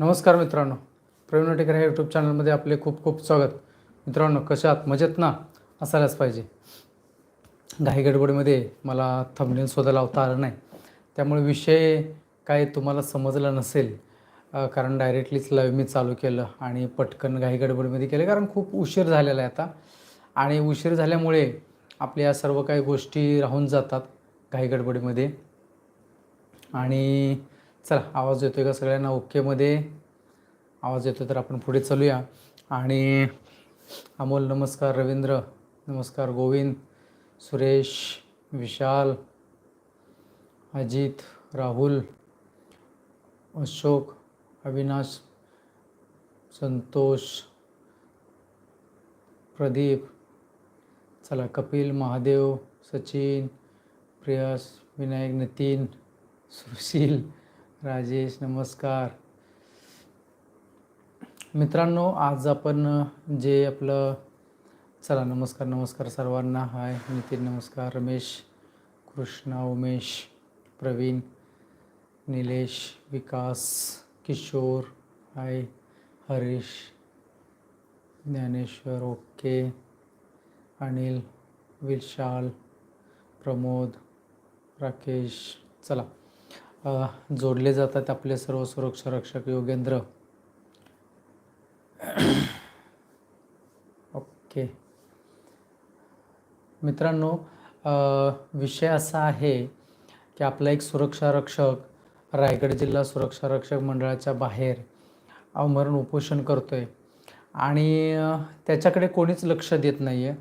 नमस्कार मित्रांनो. प्रवीण टेकर ह्या यूट्यूब चॅनलमध्ये आपले खूप खूप स्वागत. मित्रांनो कशात मजेत ना? असायलाच पाहिजे. घाई गडबडीमध्ये मला थंबनेलसुद्धा लावता आलं नाही. त्यामुळे विषय काय तुम्हाला समजला नसेल कारण डायरेक्टलीच लाईव्ह मी चालू केलं आणि पटकन घाई गडबडीमध्ये केलं कारण खूप उशीर झालेला आहे आता. आणि उशीर झाल्यामुळे आपल्या या सर्व काही गोष्टी राहून जातात घाई गडबडीमध्ये. आणि चला आवाज येतोय का सगळ्यांना? ओकेमध्ये आवाज येतो तर आपण पुढे चालूया. आणि अमोल नमस्कार रवींद्र नमस्कार गोविंद सुरेश विशाल अजित राहुल अशोक अविनाश संतोष प्रदीप चला कपिल महादेव सचिन प्रियास विनायक नितीन सुशील राजेश नमस्कार. मित्रांनो आज आपण जे आपलं चला नमस्कार नमस्कार सर्वांना. हाय नितीन नमस्कार रमेश कृष्णा उमेश प्रवीण निलेश विकास किशोर हाय हरीश ज्ञानेश्वर ओके अनिल विशाल प्रमोद राकेश. चला. जोडले जातात आपले सर्व सुरक्षा रक्षक योगेंद्र. ओके. मित्रांनो विषय असा आहे की आपला एक सुरक्षा रक्षक रायगड जिल्हा सुरक्षा रक्षक मंडळाच्या बाहेर आमरण उपोषण करतो आहे आणि त्याच्याकडे कोणीच लक्ष देत नाही आहे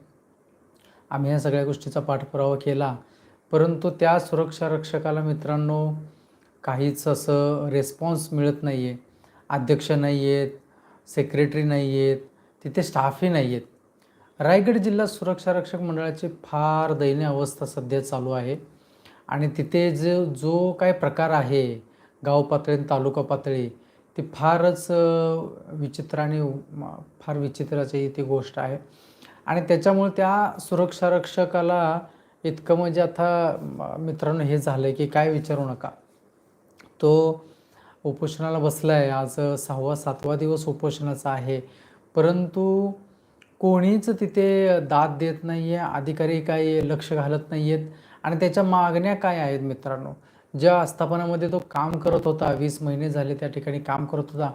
आम्ही ह्या सगळ्या गोष्टीचा पाठपुरावा केला. परंतु त्या सुरक्षा रक्षकाला मित्रांनो काहीच असं रेस्पॉन्स मिळत नाही आहे अध्यक्ष नाही आहेत सेक्रेटरी नाही आहेत तिथे स्टाफही नाही आहेत रायगड जिल्हा सुरक्षा रक्षक मंडळाची फार दयनीय अवस्था सध्या चालू आहे. आणि तिथे जो जो काय प्रकार आहे गाव पातळी आणि तालुका पातळी ती फारच विचित्र आणि फार विचित्राची ती गोष्ट आहे. आणि त्याच्यामुळे त्या सुरक्षा रक्षकाला इतकं म्हणजे आता मित्रांनो हे झालं आहे की काय विचारू नका. तो उपोषणाला बसला आहे आज सहावा सातवा दिवस उपोषणाचा आहे. परंतु कोणीच तिथे दाद देत नाही आहे अधिकारी काही लक्ष घालत नाही आहेत आणि त्याच्या मागण्या काय आहेत मित्रांनो? ज्या आस्थापनामध्ये तो काम करत होता वीस महिने झाले त्या ठिकाणी काम करत होता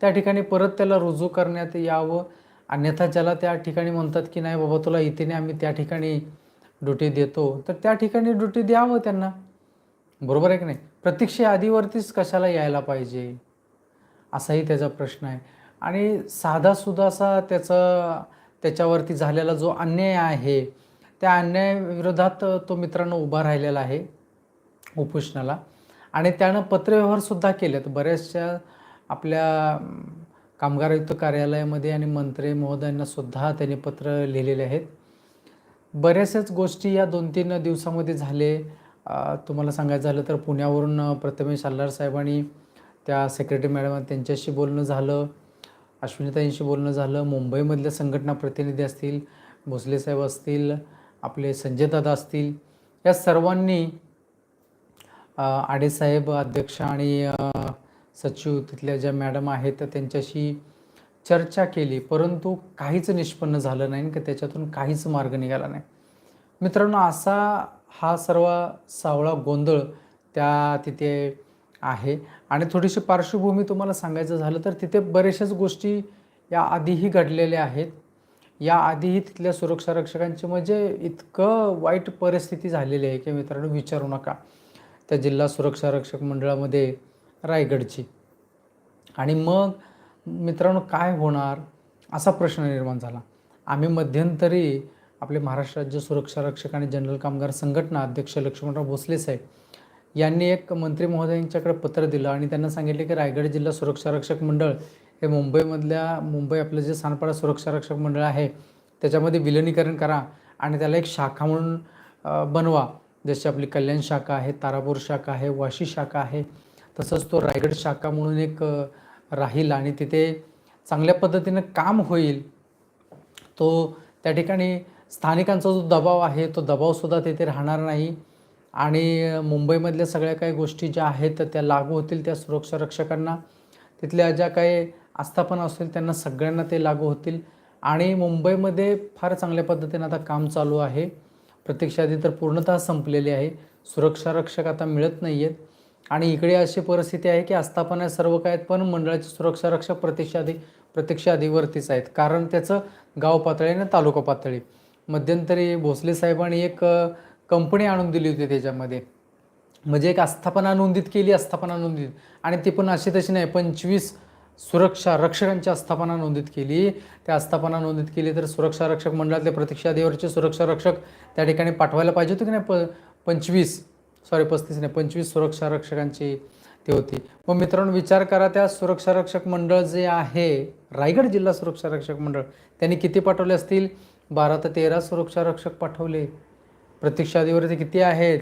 त्या ठिकाणी परत त्याला रुजू करण्यात यावं. अन्यथा ज्याला त्या ठिकाणी म्हणतात की नाही बाबा तुला इथे नाही आम्ही त्या ठिकाणी ड्युटी देतो. तर त्या ठिकाणी ड्युटी द्यावं त्यांना. बरोबर आहे की नाही? प्रत्यक्ष आधीवरतीच कशाला यायला पाहिजे? असाही त्याचा प्रश्न आहे. आणि साधासुद्धा असा त्याचा त्याच्यावरती झालेला जो अन्याय आहे त्या अन्यायाविरोधात तो मित्रांनो उभा राहिलेला आहे उपोषणाला. आणि त्यानं पत्रव्यवहारसुद्धा केलेत. बऱ्याचशा आपल्या कामगारयुक्त कामगार आयुक्त कार्यालयामध्ये आणि मंत्री महोदयांना सुद्धा त्यांनी पत्र लिहिलेले आहेत. बऱ्याचशाच गोष्टी या दोन तीन दिवसामध्ये झाले. तुम्हाला सांगायचं झालं तर पुण्यावरून प्रथमेश आल्लार साहेबांनी त्या सेक्रेटरी मॅडम त्यांच्याशी बोलणं झालं. अश्विनीताईंशी बोलणं झालं. मुंबईमधल्या संघटना प्रतिनिधी असतील भोसले साहेब असतील आपले संजय दादा असतील या सर्वांनी आडेसाहेब अध्यक्ष आणि सचिव तिथल्या ज्या मॅडम आहेत त्यांच्याशी चर्चा केली. परंतु काहीच निष्पन्न झालं नाही का त्याच्यातून काहीच मार्ग निघाला नाही. मित्रांनो असा हा सर्व सावळा गोंधळ त्या तिथे आहे. आणि थोडीशी पार्श्वभूमी तुम्हाला सांगायचं झालं तर तिथे बऱ्याचशाच गोष्टी या आधीही घडलेल्या आहेत. या आधीही तिथल्या सुरक्षा रक्षकांची म्हणजे इतकं वाईट परिस्थिती झालेली आहे की मित्रांनो विचारू नका. त्या जिल्हा सुरक्षा रक्षक मंडळामध्ये रायगडची. आणि मग मित्रांनो काय होणार असा प्रश्न निर्माण झाला. आम्ही मध्यंतरी आपले महाराष्ट्र राज्य सुरक्षा रक्षक आणि जनरल कामगार संघटना अध्यक्ष लक्ष्मणराव भोसले साहेब यांनी एक मंत्री महोदयांच्याकडे पत्र दिलं आणि त्यांना सांगितले की रायगड जिल्हा सुरक्षा रक्षक मंडळ हे मुंबईमधल्या मुंबई आपलं जे सानपाडा सुरक्षा रक्षक मंडळ आहे त्याच्यामध्ये विलिनीकरण करा आणि त्याला एक शाखा म्हणून बनवा. जशी आपली कल्याण शाखा आहे तारापूर शाखा आहे वाशी शाखा आहे तसंच तो रायगड शाखा म्हणून एक राहील आणि तिथे चांगल्या पद्धतीनं काम होईल. तो त्या ठिकाणी स्थानिकांचा जो दबाव आहे तो दबावसुद्धा तिथे राहणार नाही. आणि मुंबईमधल्या सगळ्या काही गोष्टी ज्या आहेत त्या लागू होतील त्या सुरक्षा रक्षकांना. तिथल्या ज्या काही आस्थापना असतील त्यांना सगळ्यांना ते लागू होतील. आणि मुंबईमध्ये फार चांगल्या पद्धतीने आता काम चालू आहे. प्रत्यक्ष यादी तर पूर्णतः संपलेली आहे. सुरक्षा रक्षक आता मिळत नाही आहेत आणि इकडे अशी परिस्थिती आहे की आस्थापना सर्व काय आहेत पण मंडळाचे सुरक्षा रक्षक प्रत्यक्ष आधी प्रत्यक्ष आधीवरतीच आहेत. कारण त्याचं गाव पातळी आणि तालुका पातळी. मध्यंतरी भोसले साहेबांनी एक कंपनी आणून दिली होती त्याच्यामध्ये. म्हणजे एक आस्थापना नोंदीत केली आस्थापना नोंदीत. आणि ती पण अशी तशी नाही पंचवीस सुरक्षा रक्षकांची आस्थापना नोंदीत केली. त्या आस्थापना नोंदीत केली तर सुरक्षा रक्षक मंडळातले प्रतीक्षा देवरचे सुरक्षा रक्षक त्या ठिकाणी पाठवायला पाहिजे होते की नाही? प पंचवीस सॉरी पस्तीस नाही पंचवीस सुरक्षा रक्षकांची ती होती. मग मित्रांनो विचार करा त्या सुरक्षा रक्षक मंडळ जे आहे रायगड जिल्हा सुरक्षा रक्षक मंडळ त्यांनी किती पाठवले असतील? बारा ते तेरा सुरक्षा रक्षक पाठवले. प्रतीक्षादीवरती किती आहेत?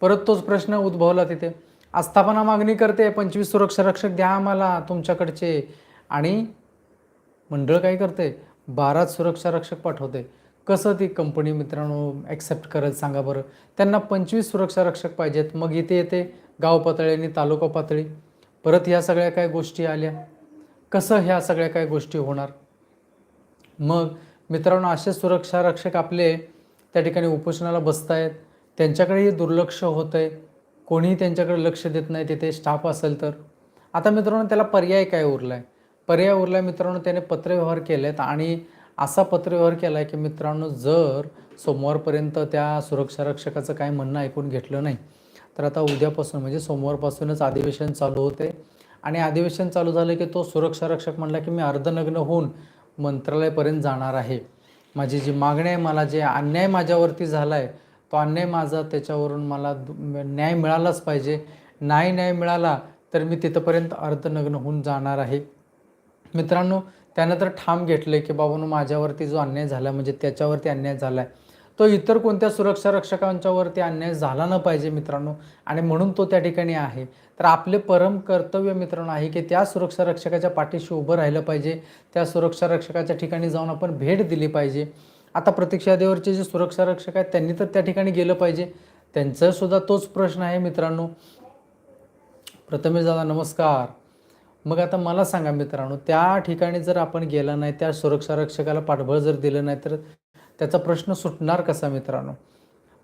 परत तोच प्रश्न उद्भवला तिथे. आस्थापना मागणी करते पंचवीस सुरक्षा रक्षक द्या आम्हाला तुमच्याकडचे. आणि मंडळ काय करते? बाराच सुरक्षा रक्षक पाठवते. कसं ती कंपनी मित्रांनो ॲक्सेप्ट करत सांगा बरं. त्यांना पंचवीस सुरक्षा रक्षक पाहिजेत. मग इथे येते गाव पातळी आणि तालुका पातळी. परत ह्या सगळ्या काय गोष्टी आल्या? कसं ह्या सगळ्या काय गोष्टी होणार? मग मित्रांनो असे सुरक्षा रक्षक आपले त्या ठिकाणी उपोषणाला बसत आहेत त्यांच्याकडेही दुर्लक्ष होतं आहे कोणीही त्यांच्याकडे लक्ष देत नाही तिथे स्टाफ असेल तर. आता मित्रांनो त्याला पर्याय काय उरला आहे पर्याय उरला आहे मित्रांनो त्याने पत्रव्यवहार केले आहेत आणि असा पत्रव्यवहार केला आहे की मित्रांनो जर सोमवारपर्यंत त्या सुरक्षा रक्षकाचं काय म्हणणं ऐकून घेतलं नाही तर आता उद्यापासून म्हणजे सोमवारपासूनच अधिवेशन चालू होते. आणि अधिवेशन चालू झालं की तो सुरक्षा रक्षक म्हणला की मी अर्धनग्न होऊन मंत्रालयापर्यंत जाणार आहे. माझी जी मागणी आहे मला जे अन्याय माझ्यावरती झाला आहे तो अन्याय माझा त्याच्यावरून मला दु- न्याय मिळालाच पाहिजे. नाही न्याय मिळाला तर मी तिथंपर्यंत अर्धनग्न होऊन जाणार आहे. मित्रांनो त्यानं तर ठाम घेतलं की बाबांनो माझ्यावरती जो अन्याय झाला म्हणजे त्याच्यावरती अन्याय झाला आहे तो इतर कोणत्या सुरक्षा रक्षकांच्यावरती अन्याय झाला न पाहिजे मित्रांनो? आणि म्हणून तो त्या ठिकाणी आहे. तर आपले परम कर्तव्य मित्रांनो आहे की त्या सुरक्षा रक्षकाच्या पाठीशी उभं राहिलं पाहिजे. त्या सुरक्षा रक्षकाच्या ठिकाणी जाऊन आपण भेट दिली पाहिजे. आता प्रतीक्षा देवरचे जे सुरक्षा रक्षक आहेत त्यांनी तर त्या ठिकाणी गेलं पाहिजे. त्यांचासुद्धा तोच प्रश्न आहे मित्रांनो. प्रथमेश दादा नमस्कार. मग आता मला सांगा मित्रांनो त्या ठिकाणी जर आपण गेला नाही त्या सुरक्षा रक्षकाला पाठबळ जर दिलं नाही तर त्याचा प्रश्न सुटणार कसा मित्रांनो?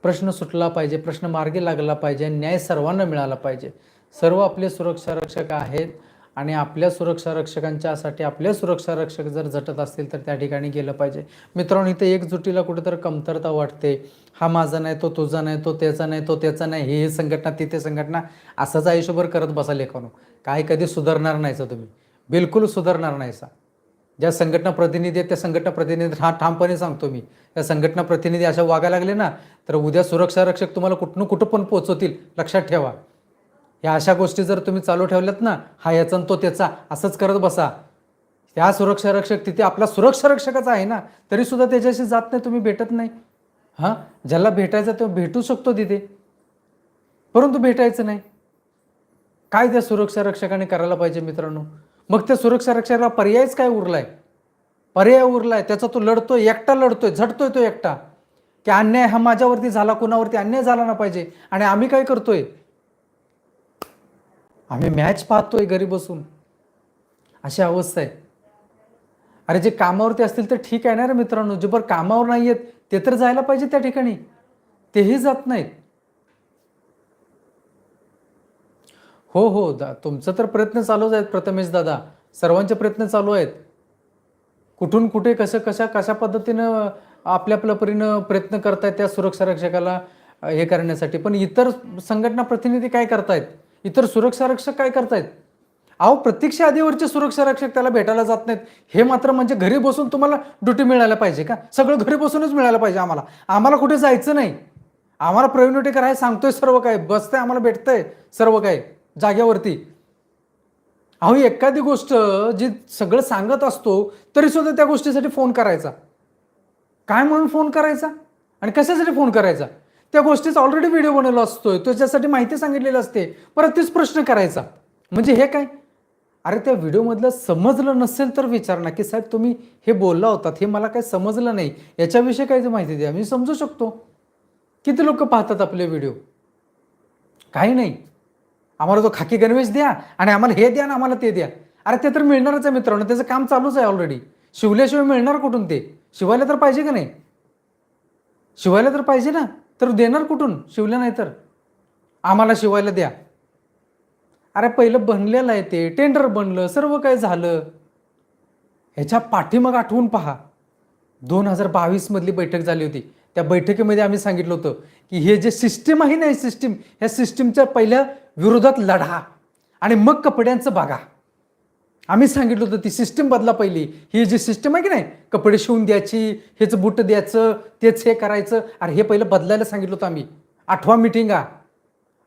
प्रश्न सुटला पाहिजे प्रश्न मार्गी लागला पाहिजे न्याय सर्वांना मिळाला पाहिजे. सर्व आपले सुरक्षा रक्षक आहेत आणि आपल्या सुरक्षा रक्षकांच्यासाठी आपले सुरक्षा रक्षक जर झटत असतील तर त्या ठिकाणी गेलं पाहिजे. मित्रांनो इथे एकजुटीला कुठेतरी कमतरता वाटते. हा माझा नाही तो तुझा नाही तो त्याचा नाही तो त्याचा नाही हे ही संघटना तिथे संघटना असंच आयुष्यभर करत बसा लेखानो काय कधी सुधारणार नाहीसा तुम्ही. बिलकुल सुधारणार नाहीसा. ज्या संघटना प्रतिनिधी आहेत त्या संघटना प्रतिनिधी हा ठामपणे सांगतो मी. त्या संघटना प्रतिनिधी अशा वागायला लागले ना तर उद्या सुरक्षा रक्षक तुम्हाला कुठनं कुठं पण पोचवतील लक्षात ठेवा. या अशा गोष्टी जर तुम्ही चालू ठेवल्यात ना हा याचा आणि तो त्याचा असंच करत बसा. त्या सुरक्षा रक्षक तिथे आपला सुरक्षा रक्षकच आहे ना तरी सुद्धा त्याच्याशी जात नाही तुम्ही भेटत नाही. हां? ज्याला भेटायचं तो भेटू शकतो तिथे. परंतु भेटायचं नाही. काय त्या सुरक्षा रक्षकाने करायला पाहिजे मित्रांनो? मग त्या सुरक्षा रक्षकाला पर्यायच काय उरलाय? पर्याय उरलाय. त्याचा तो लढतोय एकटा लढतोय झटतोय तो एकटा. की अन्याय हा माझ्यावरती झाला कुणावरती अन्याय झाला ना पाहिजे? आणि आम्ही काय करतोय? आम्ही मॅच पाहतोय घरी बसून. अशी अवस्था आहे. अरे जे कामावरती असतील तर ठीक आहे ना रे मित्रांनो. जे बरं कामावर नाही आहेत ते तर जायला पाहिजे त्या ठिकाणी. तेही जात नाहीत. हो हो दा तुमचं तर प्रयत्न चालूच आहेत प्रथमेश दादा. सर्वांचे प्रयत्न चालू आहेत. कुठून कुठे कसं कशा कशा पद्धतीनं आपल्या आपल्या परीनं प्रयत्न करतायत त्या सुरक्षा रक्षकाला हे करण्यासाठी? पण इतर संघटना प्रतिनिधी काय करतायत? इतर सुरक्षा रक्षक काय करतायत? अहो प्रत्यक्ष आधीवरचे सुरक्षा रक्षक त्याला भेटायला जात नाहीत. हे मात्र म्हणजे घरी बसून तुम्हाला ड्युटी मिळायला पाहिजे का? सगळं घरी बसूनच मिळायला पाहिजे आम्हाला. आम्हाला कुठे जायचं नाही. आम्हाला प्रवीण उटेकर आहे सांगतोय सर्व काय बसतंय आम्हाला भेटतंय सर्व काय जाग्यावरती अहो एखादी गोष्ट जी सगळं सांगत असतो तरी सुद्धा त्या गोष्टीसाठी फोन करायचा. काय म्हणून फोन करायचा? आणि कशासाठी फोन करायचा? त्या गोष्टीचा ऑलरेडी व्हिडिओ बनवला असतो त्याच्यासाठी माहिती सांगितलेली असते परत तीच प्रश्न करायचा. म्हणजे हे काय? अरे त्या व्हिडिओमधलं समजलं नसेल तर विचार ना की साहेब तुम्ही हे बोलला होतात हे मला काही समजलं नाही. याच्याविषयी काही माहिती द्या. मी समजू शकतो. किती लोक पाहतात आपले व्हिडिओ काही नाही. आम्हाला तो खाकी गणवेश द्या आणि आम्हाला हे द्या ना आम्हाला ते द्या. अरे ते तर मिळणारच आहे मित्रांनो. त्याचं काम चालूच आहे ऑलरेडी शिवल्याशिवाय मिळणार कुठून ते? शिवायला तर पाहिजे का नाही? शिवायला तर पाहिजे ना? तर देणार कुठून? शिवलं नाही तर. आम्हाला शिवायला द्या. अरे पहिलं बनलेलं आहे ते. टेंडर बनलं सर्व काय झालं. ह्याच्या पाठीमाग आठवून पहा. दोन हजार बावीसमधली बैठक झाली होती. त्या बैठकीमध्ये आम्ही सांगितलं होतं की हे जे सिस्टीम आहे ना सिस्टीम ह्या सिस्टीमच्या पहिल्या विरोधात लढा आणि मग कपड्यांचं बघा. आम्ही सांगितलं होतं ती सिस्टम बदला पहिली. ही जी सिस्टम आहे की नाही कपडे शिवून द्यायची हेच बुट द्यायचं तेच हे करायचं. अरे हे पहिलं बदलायला सांगितलं होतं आम्ही. आठवा मिटिंगा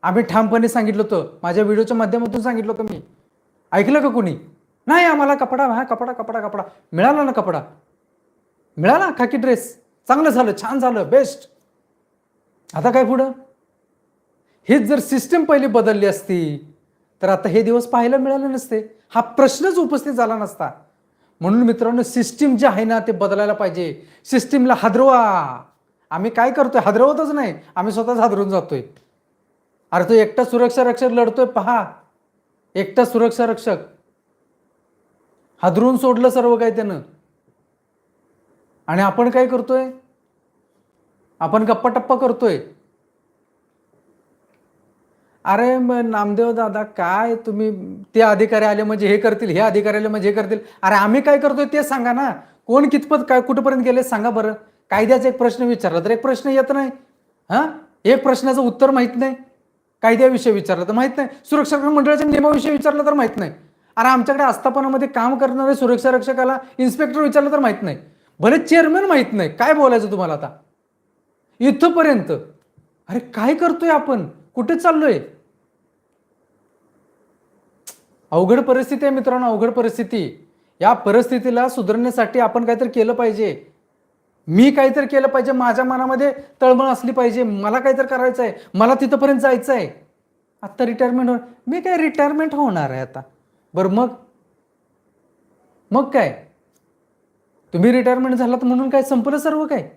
आम्ही ठामपणे सांगितलं होतं. माझ्या व्हिडिओच्या माध्यमातून सांगितलं होतं मी. ऐकलं का कोणी? नाही आम्हाला कपडा हा कपडा कपडा कपडा. मिळाला ना कपडा? मिळाला? खाकी ड्रेस चांगलं झालं छान झालं बेस्ट आता काय पुढं? हेच जर सिस्टीम पहिली बदलली असती तर आता हे दिवस पाहायला मिळाले नसते. हा प्रश्नच उपस्थित झाला नसता. म्हणून मित्रांनो सिस्टीम जे आहे ना ते बदलायला पाहिजे. सिस्टीमला हादरवा. आम्ही काय करतोय? हादरवतच नाही. आम्ही स्वतःच हादरून जातोय. अरे तो एकटा सुरक्षा रक्षक लढतोय पहा. एकटा सुरक्षा रक्षक. हादरून सोडलं सर्व काही त्यानं. आणि आपण काय करतोय? आपण गप्पा टप्पा करतोय. अरे मग नामदेव दादा काय तुम्ही ते अधिकारी आले म्हणजे हे करतील हे अधिकारी आले म्हणजे हे करतील? अरे आम्ही काय करतोय ते सांगा ना. कोण कितपत काय कुठपर्यंत गेले सांगा बरं. कायद्याचा एक प्रश्न विचारला तर एक प्रश्न येत नाही. हां? एक प्रश्नाचं उत्तर माहीत नाही. कायद्याविषयी विचारलं तर माहीत नाही. सुरक्षा मंडळाच्या नियमाविषयी विचारलं तर माहीत नाही. अरे आमच्याकडे आस्थापनामध्ये काम करणारे सुरक्षा रक्षकाला इन्स्पेक्टर विचारलं तर माहीत नाही. भले चेअरमॅन माहीत नाही. काय बोलायचं तुम्हाला आता? इथंपर्यंत. अरे काय करतोय आपण? कुठे चाललोय? अवघड परिस्थिती आहे मित्रांनो अवघड परिस्थिती. या परिस्थितीला सुधारण्यासाठी आपण काहीतरी केलं पाहिजे. मी काहीतरी केलं पाहिजे माझ्या मनामध्ये तळमळ असली पाहिजे. मला काहीतरी करायचं आहे मला तिथंपर्यंत जायचं आहे आत्ता रिटायरमेंट हो मी काय रिटायरमेंट होणार आहे आता? बरं मग? मग काय? तुम्ही रिटायरमेंट झालात म्हणून काय संपलं सर्व काय?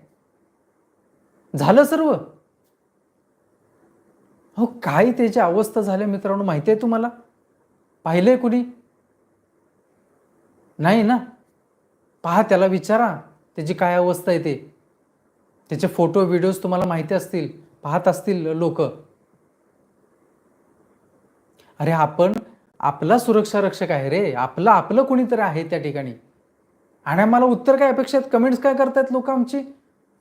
झालं सर्व? हो काय त्याची अवस्था झाल्या मित्रांनो? माहिती आहे तुम्हाला? पाहिलंय कुणी? नाही ना? पहा त्याला विचारा. त्याची काय अवस्था आहे ते? त्याचे फोटो व्हिडिओज तुम्हाला माहिती असतील. पाहत असतील लोक. अरे आपण आपला सुरक्षा रक्षक आहे रे. आपलं आपलं कोणीतरी आहे त्या ठिकाणी. आणि मला उत्तर काय अपेक्षा आहेत? कमेंट्स काय करतायत लोक आमची?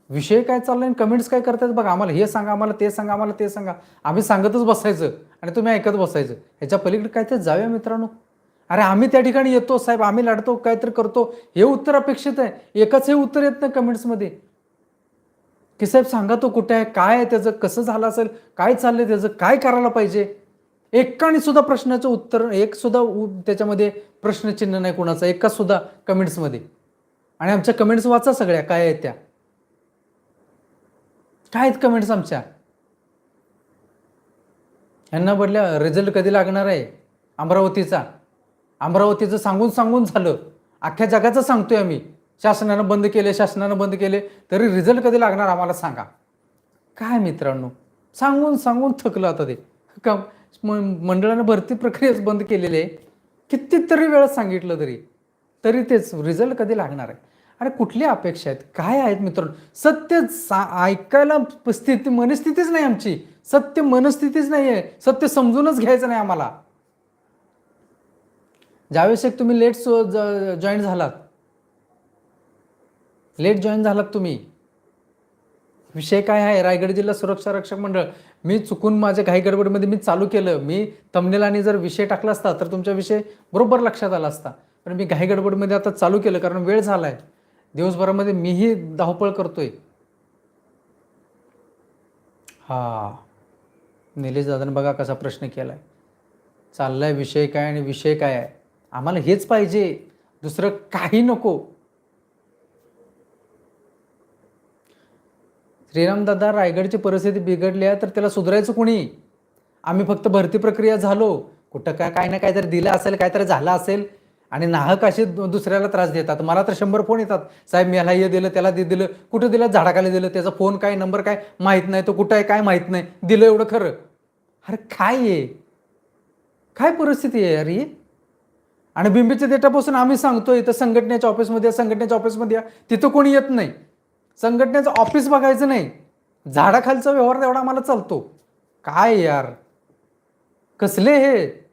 विषय काय चाललाय कमेंट्स काय करतायत बघा आम्हाला हे सांगा आम्हाला ते सांगा आम्हाला ते सांगा. आम्ही सांगतच बसायचं आणि तुम्ही ऐकत बसायचं. ह्याच्या पलीकडे काय ते जाऊया मित्रांनो. अरे आम्ही त्या ठिकाणी येतो साहेब आम्ही लढतो काहीतरी करतो. हे उत्तर अपेक्षित आहे. एकच हे उत्तर येत नाही कमेंट्समध्ये की साहेब सांगा तो कुठे आहे काय आहे त्याचं कसं झालं असेल काय चाललंय त्याचं काय करायला पाहिजे? एकाने सुद्धा प्रश्नाचं उत्तर एक सुद्धा उ- त्याच्यामध्ये प्रश्नचिन्ह नाही कोणाचा एका सुद्धा कमेंट्समध्ये आणि आमच्या कमेंट्स वाचा सगळ्या काय आहेत त्या. काय आहेत कमेंट्स आमच्या? यांना बोलल्या रिझल्ट कधी लागणार आहे? अमरावतीचा. अमरावतीचं सांगून सांगून झालं. अख्ख्या जगाचं सांगतोय आम्ही. शासनानं बंद केले शासनानं बंद केले. तरी रिझल्ट कधी लागणार आम्हाला सांगा. काय मित्रांनो? सांगून सांगून थकलं आता ते. का म- मंडळानं भरती प्रक्रियाच बंद केलेली आहे. कितीतरी वेळा सांगितलं तरी. तरी तेच रिझल्ट कधी लागणार आहे? अरे कुठली अपेक्षा आहेत? काय आहेत मित्रांनो? सत्य सा- ऐकायला स्थिती मनस्थितीच नाही आमची. सत्य मनस्थितीच नाही आहे सत्य समजूनच घ्यायचं नाही आम्हाला. ज्यावेळेस एक तुम्ही लेट जॉईन झालात. लेट जॉईन झालात तुम्ही. विषय काय आहे? रायगड जिल्हा सुरक्षा रक्षक मंडळ. मी चुकून माझ्या घाई गडबडमध्ये मी चालू केलं. मी तमनेल आणि जर विषय टाकला असता तर तुमचा विषय बरोबर लक्षात आला असता. पण मी घाई गडबडमध्ये आता चालू केलं कारण वेळ झाला आहे दिवसभरामध्ये मीही धावपळ करतोय. हा. निलेश दादानं बघा कसा प्रश्न केलाय. चाललाय विषय काय आणि विषय काय आहे? आम्हाला हेच पाहिजे. दुसरं काही नको. श्रीरामदादा रायगडची परिस्थिती बिघडली आहे तर त्याला सुधारायचं कोणी? आम्ही फक्त भरती प्रक्रिया झालो. कुठं काय काय ना काहीतरी दिलं असेल काहीतरी झालं असेल आणि नाहक असे दुसऱ्याला त्रास देतात. मला तर शंभर फोन येतात. साहेब मी ह्याला हे दिलं त्याला ते दिलं. कुठं दिलं? झाडाखाली दिलं. त्याचा फोन काय? नंबर काय? माहीत नाही. तो कुठं आहे? काय माहीत नाही. दिलं एवढं खरं. अरे काय आहे काय परिस्थिती आहे अरे ही? आणि बिंबीच्या देटापासून आम्ही सांगतोय इथं संघटनेच्या ऑफिसमध्ये या, संघटनेच्या ऑफिसमध्ये या. तिथं कोणी येत नाही. संघटनेचं ऑफिस बघायचं नाही. झाडाखालचा व्यवहार तेवढा आम्हाला चालतो. काय यार? कसले हे?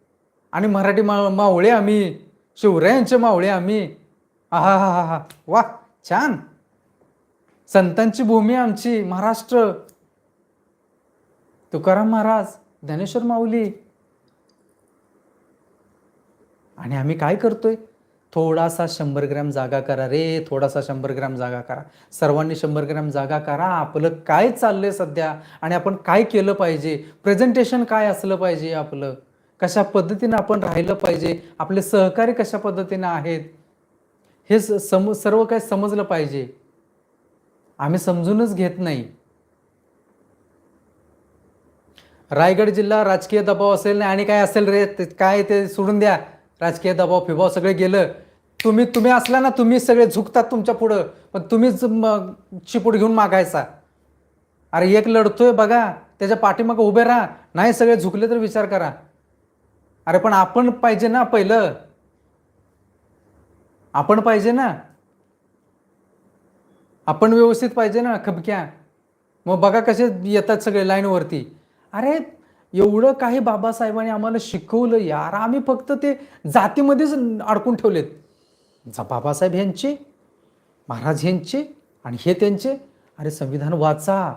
आणि मराठी मा मावळे आम्ही. शिवरायांचे मावळे आम्ही. आहा हा हा हा वा छान. संतांची भूमी आमची महाराष्ट्र. तुकाराम महाराज ज्ञानेश्वर माऊली. आणि आम्ही काय करतोय? थोडासा शंभर ग्रॅम जागा करा रे थोडासा शंभर ग्रॅम जागा करा. सर्वांनी शंभर ग्रॅम जागा करा. आपलं काय चाललंय सध्या? आणि आपण काय केलं पाहिजे? प्रेझेंटेशन काय असलं पाहिजे आपलं? कशा पद्धतीनं आपण राहिलं पाहिजे? आपले सहकारी कशा पद्धतीनं आहेत? हे स- सम सर्व काही समजलं पाहिजे. आम्ही समजूनच घेत नाही. रायगड जिल्हा राजकीय दबाव असेल नाही आणि काय असेल रे ते काय ते सोडून द्या. राजकीय दबाव फिबाव सगळे गेलं. तुम्ही तुम्ही असला ना तुम्ही सगळे झुकतात तुमच्या पुढं. पण तुम्हीच मग चिपूट घेऊन मागायचा. अरे एक लढतोय बघा. त्याच्या पाठीमागं उभे राहा. नाही सगळे झुकले तर विचार करा. अरे पण आपण पाहिजे ना पहिलं. आपण पाहिजे ना. आपण व्यवस्थित पाहिजे ना खबक्या मग बघा कसे येतात सगळे लाईनवरती अरे एवढं काही बाबासाहेबांनी आम्हाला शिकवलं. यार आम्ही फक्त ते जातीमध्येच अडकून ठेवलेत. जा बाबासाहेब यांचे महाराज यांचे आणि हे त्यांचे. अरे संविधान वाचा.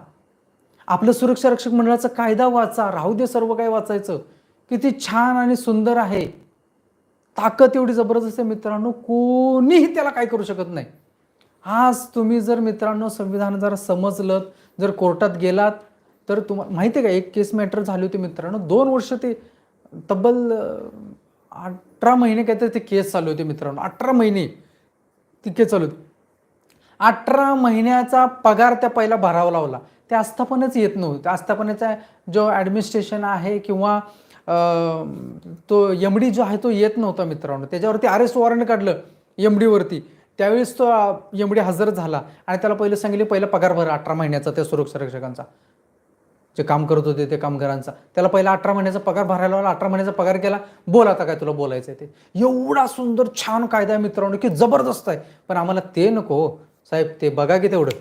आपलं सुरक्षा रक्षक मंडळाचा कायदा वाचा. राहू दे सर्व काही वाचायचं. किती छान आणि सुंदर आहे. ताकद एवढी जबरदस्त आहे मित्रांनो कोणीही त्याला काय करू शकत नाही. आज तुम्ही जर मित्रांनो संविधान जर समजलं जर कोर्टात गेलात तर तुम्हाला माहिती आहे का एक केस मॅटर झाली होती मित्रांनो दोन वर्ष ते तब्बल अठरा महिने काहीतरी ते केस चालू होती मित्रांनो अठरा महिने ती केस चालू होती. अठरा महिन्याचा पगार त्या पहिला भरावा लावला त्या आस्थापनच येत नव्हतं. आस्थापनेचा जो ॲडमिनिस्ट्रेशन आहे किंवा तो एम डी जो आहे तो येत नव्हता मित्रांनो. त्याच्यावरती अरेस्ट वॉरंट काढलं एम डीवरती त्यावेळेस तो एम डी हजर झाला आणि त्याला पहिलं सांगितले पहिला पगार भरा अठरा महिन्याचा त्या सुरक्षा रक्षकांचा. जे काम करत होते ते कामगारांचा. त्याला पहिला अठरा महिन्याचा पगार भरायला आला अठरा महिन्याचा पगार केला. बोल आता काय तुला बोलायचं आहे ते. एवढा सुंदर छान कायदा आहे मित्रांनो की जबरदस्त आहे. पण आम्हाला ते नको. साहेब ते बघा की तेवढं.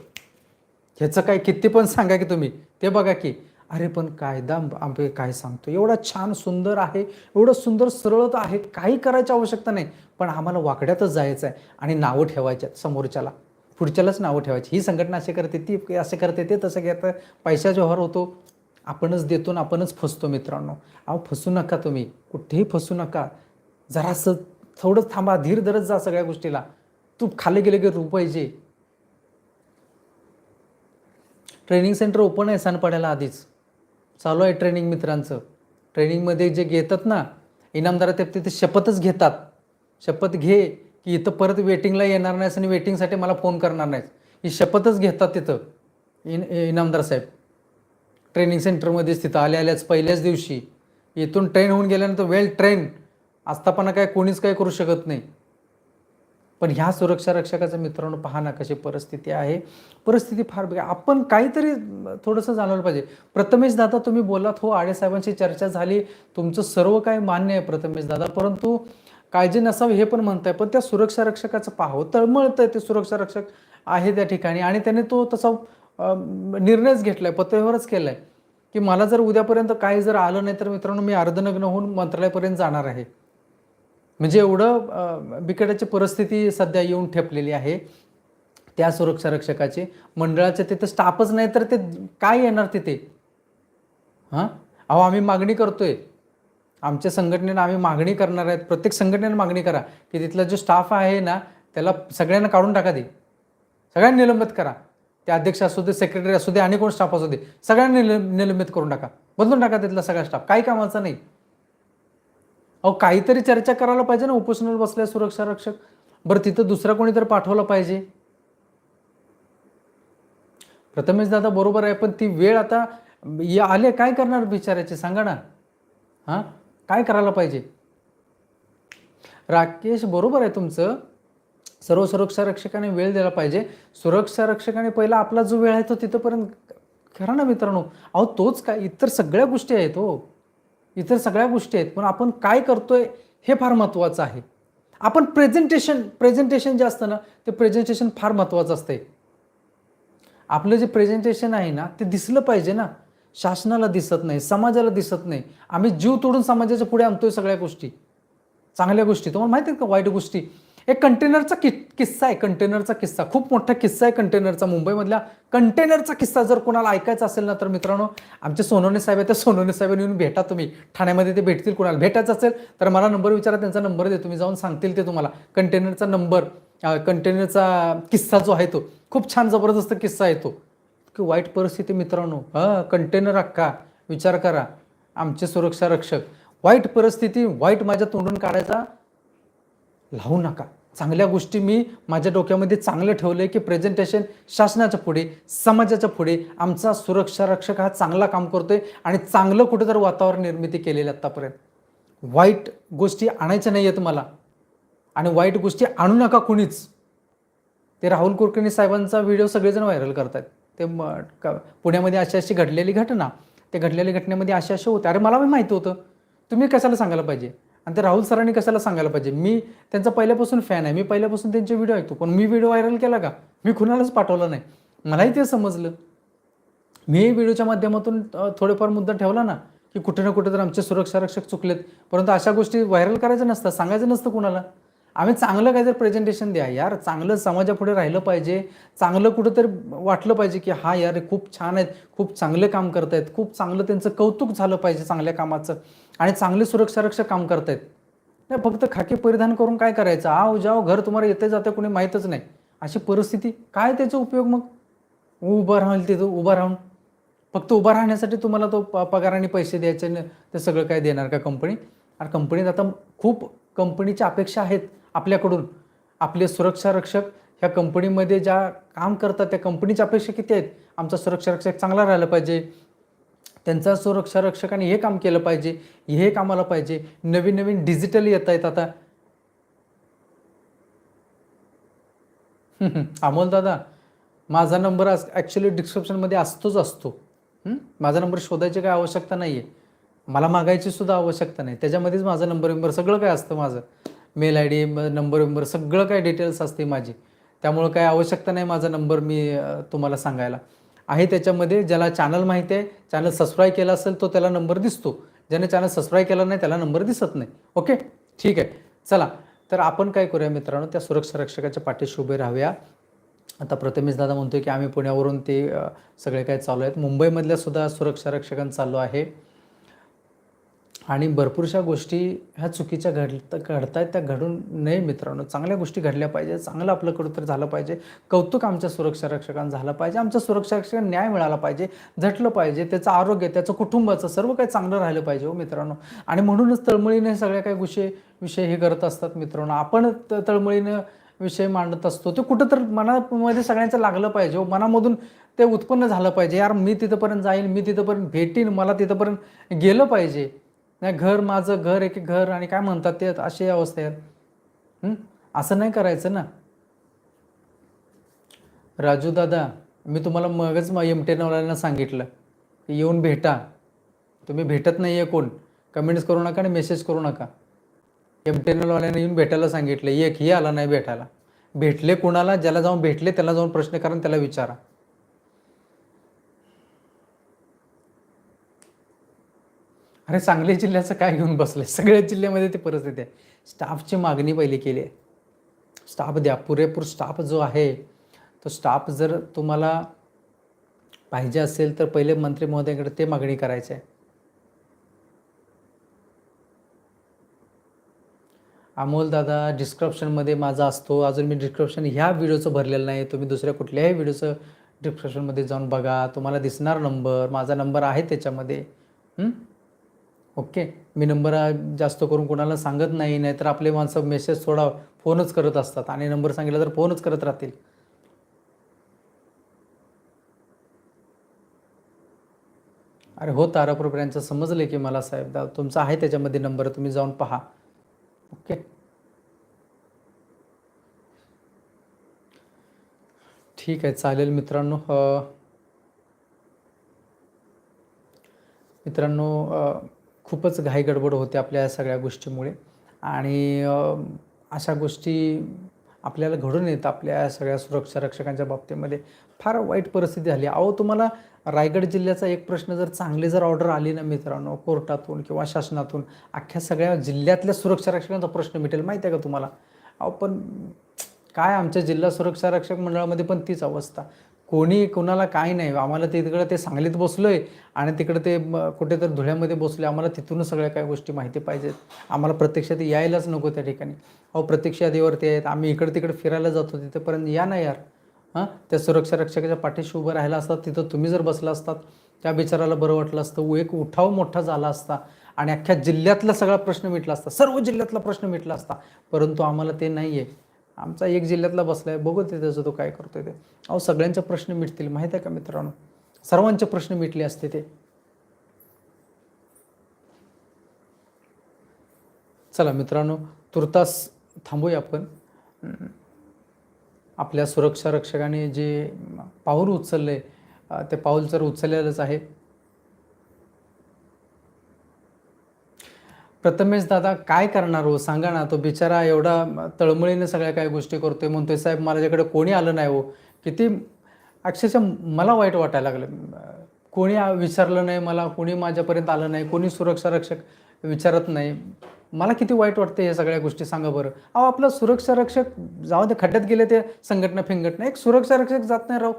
ह्याचं काय किती पण सांगा की तुम्ही. ते बघा की. अरे पण कायदा आंबे काय सांगतो? एवढा छान सुंदर आहे एवढं सुंदर सरळ तर आहे काही करायची आवश्यकता नाही. पण आम्हाला वाकड्यातच जायचं आहे आणि नावं ठेवायच्या समोरच्याला. पुढच्यालाच नावं ठेवायची. ही संघटना अशी करते ती असे करते ते तसं घेतं पैशा व्यवहार होतो. आपणच देतो ना आपणच फसतो मित्रांनो. अहो फसू नका तुम्ही. कुठेही फसू नका. जरासं थोडंच थांबा धीर धरत जा सगळ्या गोष्टीला. तू खाली गेले की रूप पाहिजे. ट्रेनिंग सेंटर ओपन आहे सनपाड्याला आधीच. चालू आहे ट्रेनिंग मित्रांचं. ट्रेनिंगमध्ये जे घेतात ना इनामदारा ते तिथे शपथच घेतात. शपथ घे की इथं परत वेटिंगला येणार नाहीस आणि वेटिंगसाठी मला फोन करणार नाहीस. ही शपथच घेतात तिथं इन इनामदार साहेब. ट्रेनिंग सेंटरमध्येच तिथं आल्या आल्याच पहिल्याच दिवशी. इथून ट्रेन होऊन गेल्यानंतर वेल ट्रेन आस्थापना काय कोणीच काय करू शकत नाही. पण ह्या सुरक्षा रक्षकाचं मित्रांनो पहा ना कशी परिस्थिती आहे. परिस्थिती फार बेकार आपण काहीतरी थोडंसं जाणवलं पाहिजे. प्रथमेश दादा तुम्ही बोलात हो आडे साहेबांशी चर्चा झाली. तुमचं सर्व काही मान्य आहे प्रथमेश दादा परंतु काळजी नसावी हे पण म्हणताय. पण त्या सुरक्षा रक्षकाचं पाहावं हो, तळमळतंय ते सुरक्षा रक्षक आहे त्या ठिकाणी. आणि त्याने तो तसा निर्णयच घेतलाय पत्रव्यवहारच केलाय. की मला जर उद्यापर्यंत काही जर आलं नाही तर मित्रांनो मी अर्धनग्न होऊन मंत्रालयापर्यंत जाणार आहे. म्हणजे एवढं बिकटाची परिस्थिती सध्या येऊन ठेपलेली आहे. त्या सुरक्षा रक्षकाचे. मंडळाचे तिथे स्टाफच नाही तर ते काय येणार तिथे? हां? अहो आम्ही मागणी करतोय. आमच्या संघटनेनं आम्ही मागणी करणार आहेत. प्रत्येक संघटनेनं मागणी करा की तिथला जो स्टाफ आहे ना त्याला सगळ्यांना काढून टाका दे सगळ्यांना निलंबित करा. ते अध्यक्ष असू दे सेक्रेटरी असू दे आणि कोण स्टाफ असू दे सगळ्यांना निल- निलंबित करून टाका. बदलून टाका तिथला सगळा स्टाफ. काही कामाचा नाही. अहो काहीतरी चर्चा करायला पाहिजे ना उपोषणाला बसल्या सुरक्षा रक्षक. बरं तिथं दुसरा कोणी तर पाठवला पाहिजे. प्रथमेश दादा बरोबर आहे पण ती वेळ आता या आले काय करणार बिचारायचे सांगा ना. हां? काय करायला पाहिजे? राकेश बरोबर आहे तुमचं. सर्व सुरक्षा रक्षकाने वेळ द्यायला पाहिजे. सुरक्षा रक्षकाने पहिला आपला जो वेळ आहे तो तिथंपर्यंत खरा ना मित्रांनो. अहो तोच काय इतर सगळ्या गोष्टी आहेत हो. इतर सगळ्या गोष्टी आहेत पण आपण काय करतोय हे फार महत्त्वाचं आहे. आपण प्रेझेंटेशन प्रेझेंटेशन जे असतं ना ते प्रेझेंटेशन फार महत्त्वाचं असते आपलं जे प्रेझेंटेशन आहे ना ते दिसलं पाहिजे ना. शासनाला दिसत नाही समाजाला दिसत नाही. आम्ही जीव तोडून समाजाच्या पुढे आणतोय सगळ्या गोष्टी. चांगल्या गोष्टी. तुम्हाला माहिती आहेत का वाईट गोष्टी? एक कंटेनरचा किट किस्सा आहे कंटेनरचा किस्सा. खूप मोठा किस्सा आहे कंटेनरचा. मुंबईमधल्या कंटेनरचा किस्सा जर कोणाला ऐकायचा असेल ना तर मित्रांनो आमचे सोनवणे साहेब आहे त्या सोनवणे साहेब येऊन भेटा तुम्ही. ठाण्यामध्ये ते भेटतील कोणाला भेटायचं असेल तर मला नंबर विचारा त्यांचा नंबर दे तुम्ही जाऊन सांगतील ते तुम्हाला. कंटेनरचा नंबर कंटेनरचा किस्सा जो आहे तो. खूप छान जबरदस्त किस्सा आहे तो. की वाईट परिस्थिती मित्रांनो. हां कंटेनर अक्का विचार करा. आमचे सुरक्षा रक्षक वाईट परिस्थिती वाईट माझ्या तोंडून काढायचा लावू नका. चांगल्या गोष्टी मी माझ्या डोक्यामध्ये चांगलं ठेवलं आहे की प्रेझेंटेशन शासनाच्या पुढे समाजाच्या पुढे आमचा सुरक्षा रक्षक हा चांगला काम करतोय आणि चांगलं कुठेतरी वातावरण निर्मिती केलेली आत्तापर्यंत वाईट गोष्टी आणायच्या नाही आहेत मला. आणि वाईट गोष्टी आणू नका कुणीच. ते राहुल कुलकर्णी साहेबांचा व्हिडिओ सगळेजण व्हायरल करतात ते पुण्यामध्ये अशी अशी घडलेली घटना. ते घडलेल्या घटनेमध्ये अशा अशी होते. अरे मला माहिती होतं. तुम्ही कशाला सांगायला पाहिजे? आणि ते राहुल सरांनी कशाला सांगायला पाहिजे? मी त्यांचा पहिल्यापासून फॅन आहे. मी पहिल्यापासून त्यांचे व्हिडिओ ऐकतो. पण मी व्हिडिओ व्हायरल केला का? मी कुणालाच पाठवला नाही. मलाही ते समजलं. मी व्हिडिओच्या माध्यमातून थोडेफार मुद्दा ठेवला ना की कुठे ना कुठे तर आमचे सुरक्षा रक्षक चुकलेत. परंतु अशा गोष्टी व्हायरल करायच्या नसतं सांगायचं नसतं कुणाला. आम्ही चांगलं काहीतरी प्रेझेंटेशन द्या यार. चांगलं समाजापुढे राहिलं पाहिजे. चांगलं कुठंतरी वाटलं पाहिजे की हा यार खूप छान आहेत. खूप चांगले काम करतायत. खूप चांगलं त्यांचं कौतुक झालं पाहिजे चांगल्या कामाचं. आणि चांगले सुरक्षा रक्षक काम करतायत. नाही फक्त खाकी परिधान करून काय करायचं? आव जाओ घर तुम्हाला येते जाते कोणी माहीतच नाही. अशी परिस्थिती. काय त्याचा उपयोग मग? उभं राहील तिथं उभं राहून. फक्त उभं राहण्यासाठी तुम्हाला तो प पगार आणि पैसे द्यायचे न ते सगळं काय देणार का कंपनी आणि कंपनीत आता खूप कंपनीच्या अपेक्षा आहेत. आपल्याकडून आपले सुरक्षा रक्षक ह्या कंपनीमध्ये ज्या काम करतात त्या कंपनीच्या अपेक्षा किती आहेत? आमचा सुरक्षा रक्षक चांगला राहिला पाहिजे. त्यांचा सुरक्षा रक्षकाने हे काम केलं पाहिजे हे कामाला पाहिजे. नवीन नवीन डिजिटल येत आहेत आता. अमोल दादा माझा नंबर आज ॲक्च्युली डिस्क्रिप्शनमध्ये असतोच असतो. माझा नंबर शोधायची काय आवश्यकता नाही आहे मला मागायची सुद्धा आवश्यकता नाही. त्याच्यामध्येच माझा नंबर विंबर सगळं काय असतं माझं. मेल आय डी नंबर विंबर सगळं काय डिटेल्स असते माझी. त्यामुळं काय आवश्यकता नाही माझा नंबर मी तुम्हाला सांगायला. आहे त्याच्यामध्ये ज्याला चॅनल माहिती आहे चॅनल सबस्क्राईब केला असेल तो त्याला नंबर दिसतो. ज्याने चॅनल सबस्क्राईब केला नाही त्याला नंबर दिसत नाही. ओके ठीक आहे. चला. तर आपण काय करूया मित्रांनो त्या सुरक्षा रक्षकाच्या पाठीशी उभे राहूया. आता प्रथमेश दादा म्हणतोय की आम्ही पुण्यावरून ते सगळे काय चालू आहेत. मुंबईमधल्या सुद्धा सुरक्षा रक्षकांचं चालू आहे. आणि भरपूरशा गोष्टी ह्या चुकीच्या घडत घडतायत त्या घडून नये मित्रांनो. चांगल्या गोष्टी घडल्या पाहिजे. चांगलं आपलं कुठंतरी झालं पाहिजे. कौतुक आमच्या सुरक्षा रक्षकांना झालं पाहिजे. आमच्या सुरक्षा रक्षकांना न्याय मिळाला पाहिजे. झटलं पाहिजे. त्याचं आरोग्य त्याचं कुटुंबाचं सर्व काही चांगलं राहिलं पाहिजे हो मित्रांनो. आणि म्हणूनच तळमळीने सगळ्या काही विषय विषय हे करत असतात मित्रांनो. आपण त- तळमळीनं विषय मांडत असतो. ते कुठं तर मनामध्ये सगळ्यांचं लागलं पाहिजे हो. मनामधून ते उत्पन्न झालं पाहिजे. यार मी तिथंपर्यंत जाईन मी तिथंपर्यंत भेटीन मला तिथंपर्यंत गेलं पाहिजे. नाही घर माझं घर एक घर आणि काय म्हणतात ते अशी अवस्था आहे. असं नाही करायचं ना. राजू दादा मी तुम्हाला मगच एम टेनवाल्यांना सांगितलं की येऊन भेटा. तुम्ही भेटत नाही आहे कोण. कमेंट्स करू नका आणि मेसेज करू नका. एम टेनवाल्यांना येऊन भेटायला सांगितलं. एक ही आला नाही भेटायला. भेटले कोणाला? ज्याला जाऊन भेटले त्याला जाऊन प्रश्न करा आणि त्याला विचारा. अरे सांगली जिल्ह्याचं काय घेऊन बसलंय सगळ्या जिल्ह्यामध्ये ती परिस्थिती आहे. स्टाफची मागणी पहिली केली आहे. स्टाफ द्या. पुरेपूर स्टाफ जो आहे तो स्टाफ जर तुम्हाला पाहिजे असेल तर पहिले मंत्री महोदयाकडे ते मागणी करायचे आहे. अमोल दादा डिस्क्रिप्शनमध्ये माझा असतो. अजून मी डिस्क्रिप्शन ह्या व्हिडिओचं भरलेलं नाही. तुम्ही दुसऱ्या कुठल्याही व्हिडिओचं डिस्क्रिप्शनमध्ये जाऊन बघा. तुम्हाला दिसणार नंबर. माझा नंबर आहे त्याच्यामध्ये. ओके. मी नंबर जास्त करून कोणाला सांगत नाही नाहीतर आपले माणसं मेसेज थोडा फोनच करत असतात आणि नंबर सांगितला तर फोनच करत राहतील. अरे हो तारापूर यांचं समजलं की मला साहेब. तुमचा आहे त्याच्यामध्ये नंबर तुम्ही जाऊन पहा. ओके. ठीक आहे चालेल मित्रांनो. मित्रांनो खूपच घाई गडबड होते आपल्या या सगळ्या गोष्टीमुळे. आणि अशा गोष्टी आपल्याला घडून येतं आपल्या सगळ्या सुरक्षा रक्षकांच्या बाबतीमध्ये. फार वाईट परिस्थिती झाली. अहो तुम्हाला रायगड जिल्ह्याचा एक प्रश्न जर चांगली जर ऑर्डर आली ना मित्रांनो कोर्टातून किंवा शासनातून अख्ख्या सगळ्या जिल्ह्यातल्या सुरक्षा रक्षकांचा प्रश्न मिटेल माहिती आहे का तुम्हाला? अहो पण काय आमच्या जिल्हा सुरक्षा रक्षक मंडळामध्ये पण तीच अवस्था. कोणी कोणाला काय नाही. आम्हाला ते तिकडं ते सांगलीत बसलो आहे आणि तिकडं ते कुठे तर धुळ्यामध्ये बसलो आम्हाला तिथूनच सगळ्या काही गोष्टी माहिती पाहिजेत. आम्हाला प्रत्यक्षात यायलाच नको त्या ठिकाणी. अहो प्रत्यक्ष यादीवरती आहेत. आम्ही इकडे तिकडे फिरायला जातो तिथेपर्यंत या ना यार. हां? त्या सुरक्षा रक्षकाच्या पाठीशी उभं राहिला असतात तिथं तुम्ही जर बसला असतात त्या बिचाराला बरं वाटलं असतं. एक उठाव मोठा झाला असता आणि अख्ख्या जिल्ह्यातला सगळा प्रश्न मिटला असता. सर्व जिल्ह्यातला प्रश्न मिटला असता. परंतु आम्हाला ते नाही आहे आमचा एक जिल्ह्यातला बसला आहे बघू ते त्याचं तो काय करतोय ते. अहो सगळ्यांचे प्रश्न मिटतील माहीत आहे का मित्रांनो? सर्वांचे प्रश्न मिटले असते ते. चला मित्रांनो तुर्तास थांबूया आपण. आपल्या सुरक्षा रक्षकाने जे पाऊल उचलले ते पाऊल तर उचललेलंच आहे प्रथमेश दादा काय करणार हो? सांगा ना तो बिचारा एवढा तळमळीने सगळ्या काही गोष्टी करतोय. म्हणतोय साहेब माझ्याकडे कोणी आलं नाही हो. किती अक्षरशः मला वाईट वाटायला लागलं. कोणी विचारलं नाही मला कोणी माझ्यापर्यंत आलं नाही कोणी सुरक्षा रक्षक विचारत नाही. मला किती वाईट वाटतं या सगळ्या गोष्टी सांगा बरं. अहो आपला सुरक्षा रक्षक जाऊ दे खड्ड्यात गेले ते संघटना फिंगटना एक सुरक्षा रक्षक जात नाही राव.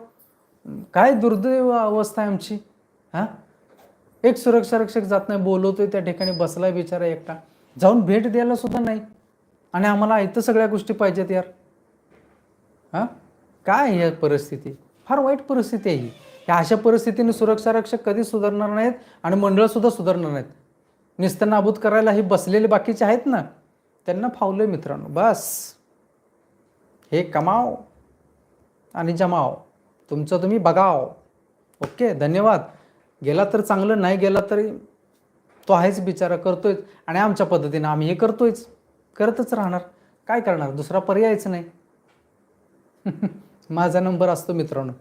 काय दुर्दैव अवस्था आहे आमची हां? एक सुरक्षा रक्षक जात नाही बोलवतोय त्या ठिकाणी बसलाय बिचारा एकटा. जाऊन भेट द्यायला सुद्धा नाही. आणि आम्हाला इथं सगळ्या गोष्टी पाहिजेत यार. हां? काय ही परिस्थिती? फार वाईट परिस्थिती आहे ही. ह्या अशा परिस्थितीने सुरक्षा रक्षक कधी सुधारणार नाहीत आणि मंडळसुद्धा सुधारणार नाहीत. नुसतं नाबूद करायला हे बसलेले बाकीचे आहेत ना त्यांना फावलं मित्रांनो. बस. हे कमाव आणि जमाव. तुमचं तुम्ही बघाव. ओके? धन्यवाद. गेला तर चांगलं नाही गेला तरी तो आहेच बिचारा करतोय आणि आमच्या पद्धतीनं आम्ही हे करतोयच. करतच राहणार. काय करणार? दुसरा पर्यायच नाही. माझा नंबर असतो मित्रांनो.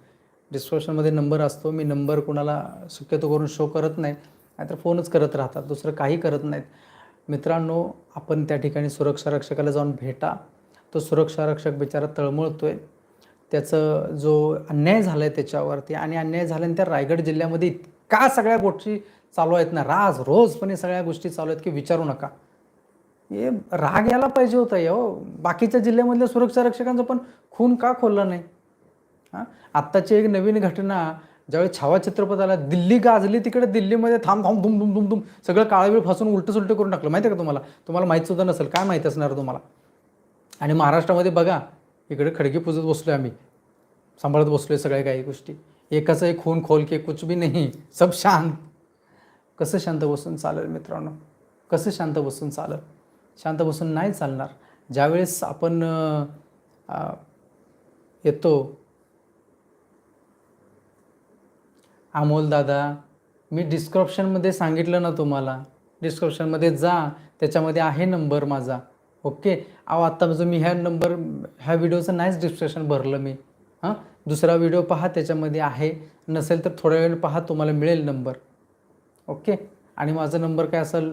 डिस्क्रिप्शनमध्ये नंबर असतो. मी नंबर कोणाला शक्यतो करून शो करत नाही. नाहीतर फोनच करत राहतात. दुसरं काही करत नाहीत. मित्रांनो आपण त्या ठिकाणी सुरक्षा रक्षकाला जाऊन भेटा. तो सुरक्षा रक्षक बिचारा आहे त्याचं जो अन्याय झाला आहे त्याच्यावरती आणि अन्याय झाल्याने त्या रायगड जिल्ह्यामध्ये का सगळ्या गोष्टी चालू आहेत ना? राज रोजपणे सगळ्या गोष्टी चालू आहेत की विचारू नका. हे राग यायला पाहिजे होता हो बाकीच्या जिल्ह्यामधल्या सुरक्षा रक्षकांचं पण खून का खोलला नाही? हां? आत्ताची एक नवीन घटना ज्यावेळी छावा चित्रपट आला दिल्ली गाजली तिकडे दिल्लीमध्ये थांब थांब धुम धुम धुम धुम सगळं काळावेळ फासून उलटं सुलटं करून टाकलं. माहिती आहे का तुम्हाला? तुम्हाला माहीत सुद्धा नसेल. काय माहीत असणार तुम्हाला? आणि महाराष्ट्रामध्ये बघा इकडे खडकी पुजत बसलो आम्ही. सांभाळत बसलोय सगळ्या काही गोष्टी. एकाचा एक खून खोल के कुछ भी नाही सब शांत। कसं शांत बसून चालेल मित्रांनो? कसं शांत बसून चालेल? शांत बसून नाही चालणार. ज्यावेळेस आपण येतो अमोल दादा मी डिस्क्रिप्शनमध्ये सांगितलं ना तुम्हाला? डिस्क्रिप्शनमध्ये जा त्याच्यामध्ये आहे नंबर माझा. ओके अहो आत्ता म्हणजे मी ह्या नंबर ह्या व्हिडिओचं नाहीच डिस्क्रिप्शन भरलं मी. हां? दुसरा व्हिडिओ पहा त्याच्यामध्ये आहे. नसेल तर थोड्या वेळ पहा तुम्हाला मिळेल नंबर ओके आणि माझा नंबर काय असेल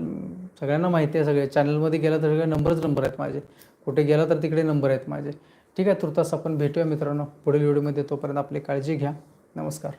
सगळ्यांना माहिती आहे सगळे चॅनलमध्ये गेला तर सगळे नंबरच नंबर आहेत माझे. कुठे गेला तर तिकडे नंबर आहेत माझे. ठीक आहे तुर्तास आपण भेटूया मित्रांनो. पुढील व्हिडिओमध्ये तोपर्यंत आपली काळजी घ्या. नमस्कार.